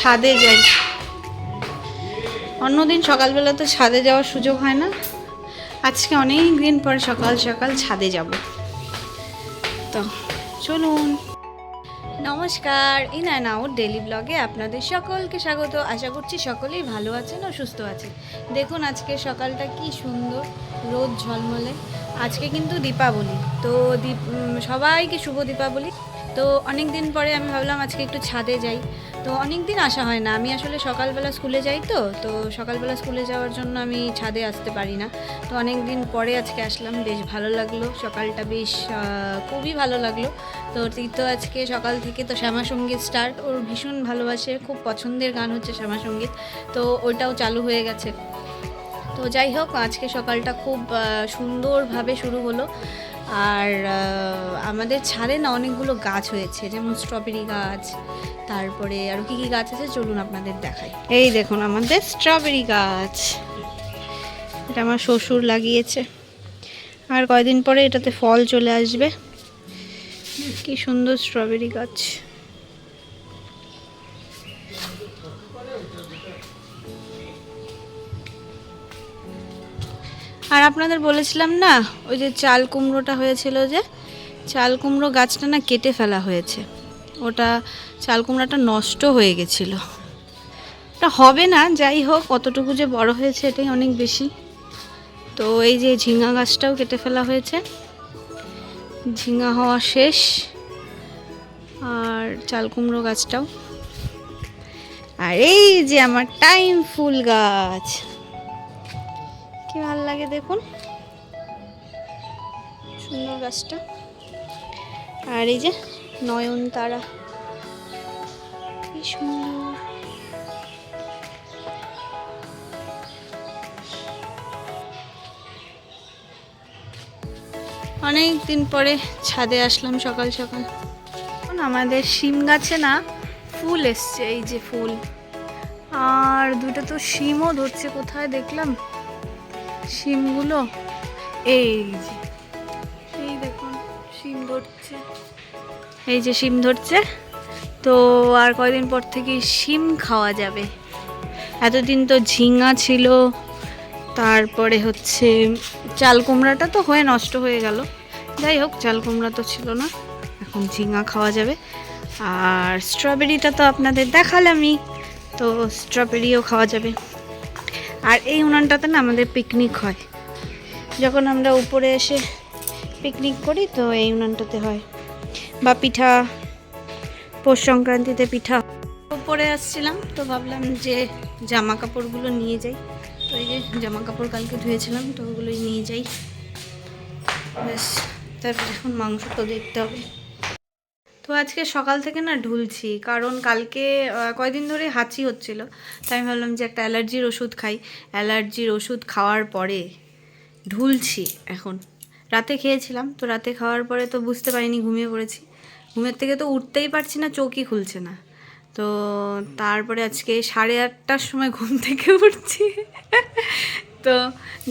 ছাদে যাই। অন্যদিন সকালবেলা তো ছাদে যাওয়ার সুযোগ হয় না। আজকে অনেক দিন পর সকাল সকাল ছাদে যাব। তো চলুন। নমস্কার ইন অ্যান্ড আউট ডেলি ব্লগে আপনাদের সকলকে স্বাগত। আশা করছি সকলেই ভালো আছেন ও সুস্থ আছেন। দেখুন আজকে সকালটা কি সুন্দর, রোদ ঝলমলে। আজকে কিন্তু দীপাবলি। তো দীপ সবাইকে শুভ দীপাবলি। তো অনেক দিন পরে আমি ভাবলাম আজকে একটু ছাদে যাই। তো অনেক দিন আসা হয় না। আমি আসলে সকালবেলা স্কুলে যাই তো তো সকালবেলা স্কুলে যাওয়ার জন্য আমি ছাদে আসতে পারি না। তো অনেক দিন পরে আজকে আসলাম, বেশ ভালো লাগল। সকালটা বেশ খুবই ভালো লাগল। তো তীর্থ আজকে সকাল থেকে তো শ্যামা সংগীত স্টার্ট ওর ভীষণ ভালোবাসে, খুব পছন্দের গান হচ্ছে শ্যামা সংগীত। তো ওইটাও চালু হয়ে গেছে। তো যাই হোক, আজকে সকালটা খুব সুন্দরভাবে শুরু হলো। আর আমাদের ছাদে না অনেকগুলো গাছ হয়েছে, যেমন স্ট্রবেরি গাছ, তারপরে আরও কী কী গাছ আছে চলুন আপনাদের দেখাই। এই দেখুন আমাদের স্ট্রবেরি গাছ, এটা আমার শ্বশুর লাগিয়েছে। আর কয়দিন পরে এটাতে ফল চলে আসবে। কি সুন্দর স্ট্রবেরি গাছ। আর আপনাদের বলেছিলাম না, ওই যে চাল কুমড়োটা হয়েছিল যে, চাল কুমড়ো গাছটা না কেটে ফেলা হয়েছে। ওটা, চাল কুমড়োটা নষ্ট হয়ে গেছিল। ওটা হবে না, যাই হোক কতটুকু যে বড় হয়েছে এটাই অনেক বেশি। তো এই যে ঝিঙা গাছটাও কেটে ফেলা হয়েছে। ঝিঙা হওয়া শেষ, আর চাল কুমড়ো গাছটাও। আর এই যে আমার টাইম ফুল গাছ। লাগে দেখুন। সুন্দর গাছটা। আর এই যে নয়নতারা। কি সুন্দর। অনেক দিন পরে ছাদে আসলাম সকাল সকাল। আমাদের শিম গাছে না ফুল এসছে, এই যে ফুল। আর দুটো তো শিমও ধরছে, কোথায় দেখলাম? শিমগুলো? এই যে। এই দেখুন, শিম ধরছে। এই যে শিম ধরছে। তো আর কয়দিন পর থেকে শিম খাওয়া যাবে। এতদিন তো ঝিঙা ছিল। তারপরে হচ্ছে চাল কুমড়াটা তো হয়ে নষ্ট হয়ে গেল। যাই হোক, চাল কুমড়া তো ছিল না। এখন ঝিঙা খাওয়া যাবে। আর স্ট্রবেরিটা তো আপনাদের দেখালামই। তো স্ট্রবেরিও খাওয়া যাবে। আর এই উনানটাতে না আমাদের পিকনিক হয়। যখন আমরা উপরে এসে পিকনিক করি তো এই উনানটাতে হয়। বা পিঠা, পৌষ সংক্রান্তিতে পিঠা। উপরে আসছিলাম তো ভাবলাম যে জামা কাপড়গুলো নিয়ে যাই। তো এই যে জামা কাপড় কালকে ধুয়েছিলাম তো ওগুলোই নিয়ে যাই। ব্যাস, তারপর এখন মাংস তো দেখতে হবে। তো আজকে সকাল থেকে না ঢুলছি, কারণ কালকে কয়দিন ধরে হাঁচি হচ্ছিল। তাই আমি ভাবলাম যে একটা অ্যালার্জির ওষুধ খাই। অ্যালার্জির ওষুধ খাওয়ার পরে ঢুলছি এখন। রাতে খেয়েছিলাম, তো রাতে খাওয়ার পরে তো বুঝতে পারিনি ঘুমিয়ে পড়েছি। ঘুমের থেকে তো উঠতেই পারছি না, চোখই খুলছে না। তো তারপরে আজকে সাড়ে আটটার সময় ঘুম থেকে উঠছি। তো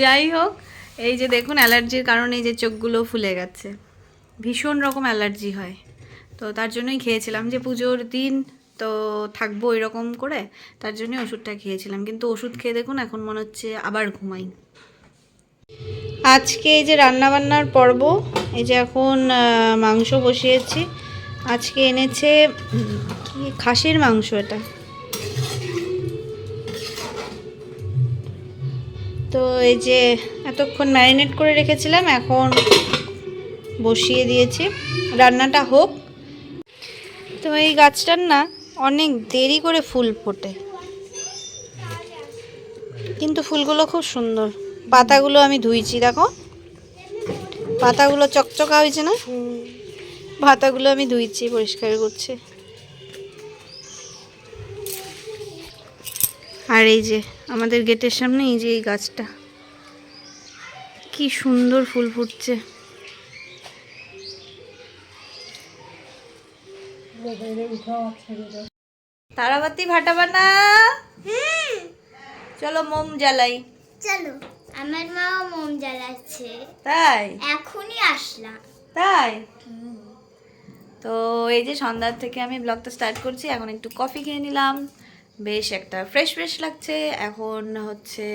যাই হোক, এই যে দেখুন অ্যালার্জির কারণে এই যে চোখগুলো ফুলে গেছে। ভীষণ রকম অ্যালার্জি হয়। তো তার জন্যই খেয়েছিলাম। যে পুজোর দিন তো থাকব এরকম করে, তার জন্যই ওষুধটা খেয়েছিলাম। কিন্তু ওষুধ খেয়ে দেখুন, এখন মনে হচ্ছে আবার ঘুমাই। আজকে এই যে রান্নাবান্নার পর্ব, এই যে এখন মাংস বসিয়েছি। আজকে এনেছে, কি খাসির মাংস এটা? তো এই যে এতক্ষণ ম্যারিনেট করে রেখেছিলাম, এখন বসিয়ে দিয়েছি। রান্নাটা হোক। তো এই গাছটার না অনেক দেরি করে ফুল ফোটে। কিন্তু ফুলগুলো খুব সুন্দর। পাতাগুলো আমি ধুইছি, দেখো। পাতাগুলো চকচকা হয়েছে না? পাতাগুলো আমি ধুইছি, পরিষ্কার করছি। আর এই যে, আমাদের গেটের সামনে এই যে এই গাছটা। কি সুন্দর ফুল ফুটছে। তারাবাতি ভাটাবা না চলো মোম জ্বালাই। চলো আমার মাও মোম জ্বালাচ্ছে। তাই? এখনই আসলাম। তাই? তো এই যে সন্ধ্যার থেকে আমি ব্লগটা স্টার্ট করছি এখন একটু কফি খেয়ে নিলাম। বেশ একটা ফ্রেশ ফ্রেশ লাগছে। এখন হচ্ছে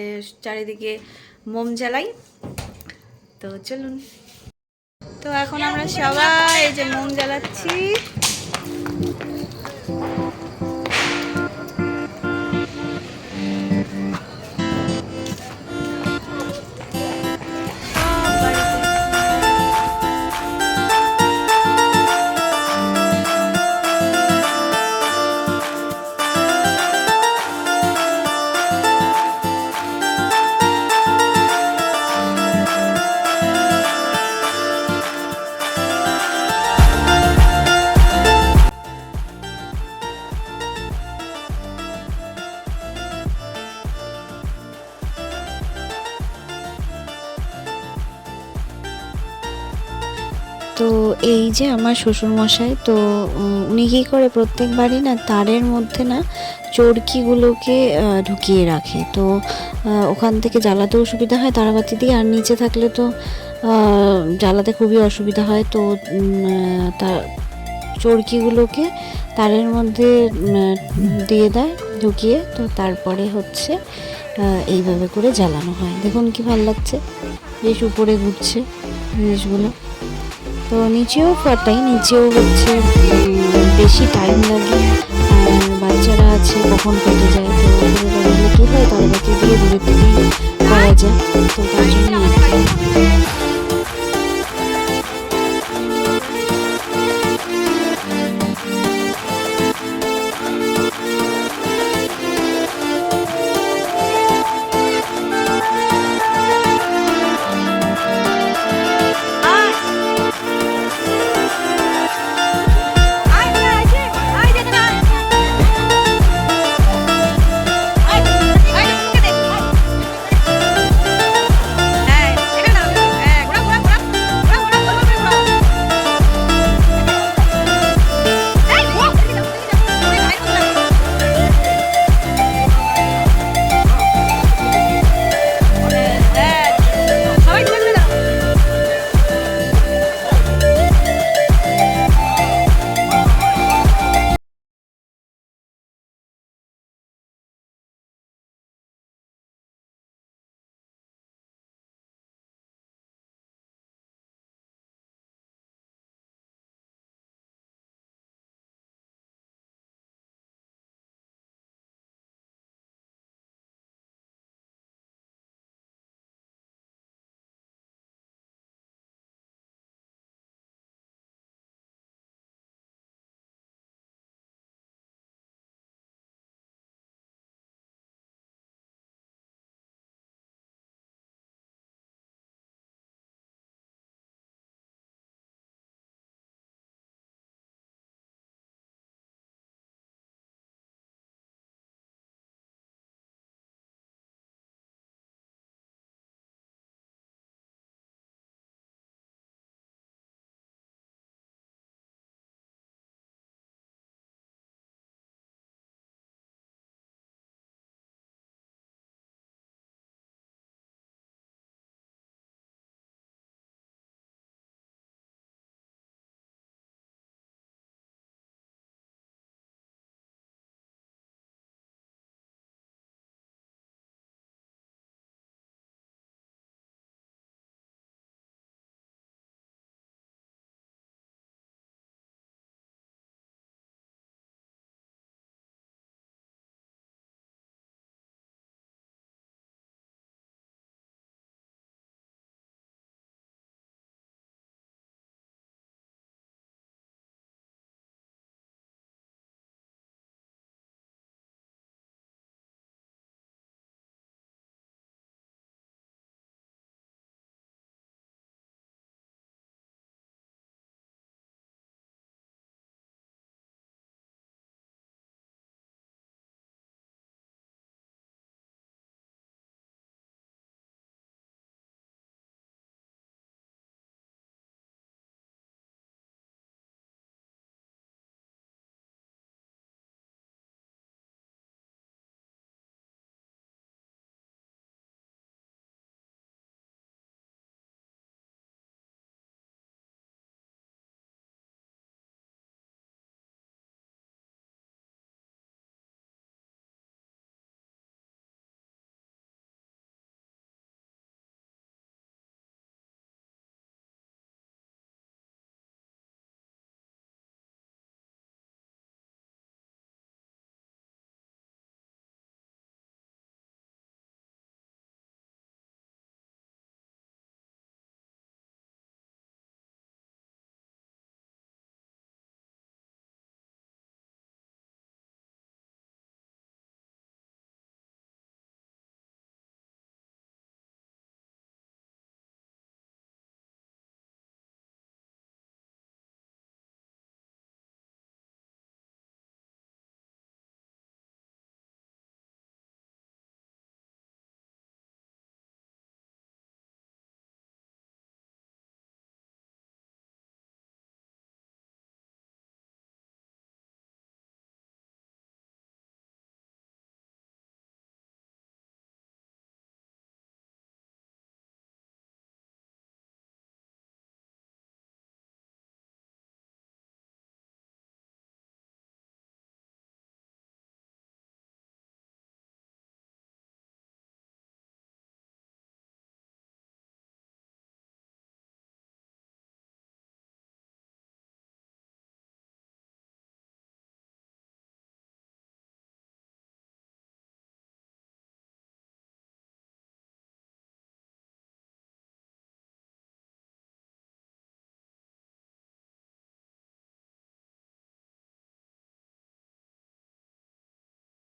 চারিদিকে মোম জ্বালাই। তো চলুন। তো এখন আমরা সবাই এই যে মোম জ্বালাচ্ছি। তো এই যে আমার শ্বশুরমশাই তো উনি কী করে প্রত্যেকবারই না তারের মধ্যে না চরকিগুলোকে ঢুকিয়ে রাখে। তো ওখান থেকে জ্বালাতেও সুবিধা হয় তারাবাতি দিয়ে আর নিচে থাকলে তো জ্বালাতে খুবই অসুবিধা হয়। তো উম, আহ, তা চরকিগুলোকে তারের মধ্যে দিয়ে দেয় ঢুকিয়ে তো তারপরে হচ্ছে এইভাবে করে জ্বালানো হয়। দেখুন কি ভালো লাগছে। বেশ উপরে ঘুরছে জিনিসগুলো। তো নিজেও ফাটাই নিজেও হচ্ছে বেশি টাইম লাগে। আর বাচ্চারা আছে, কখন কেটে যায়, তো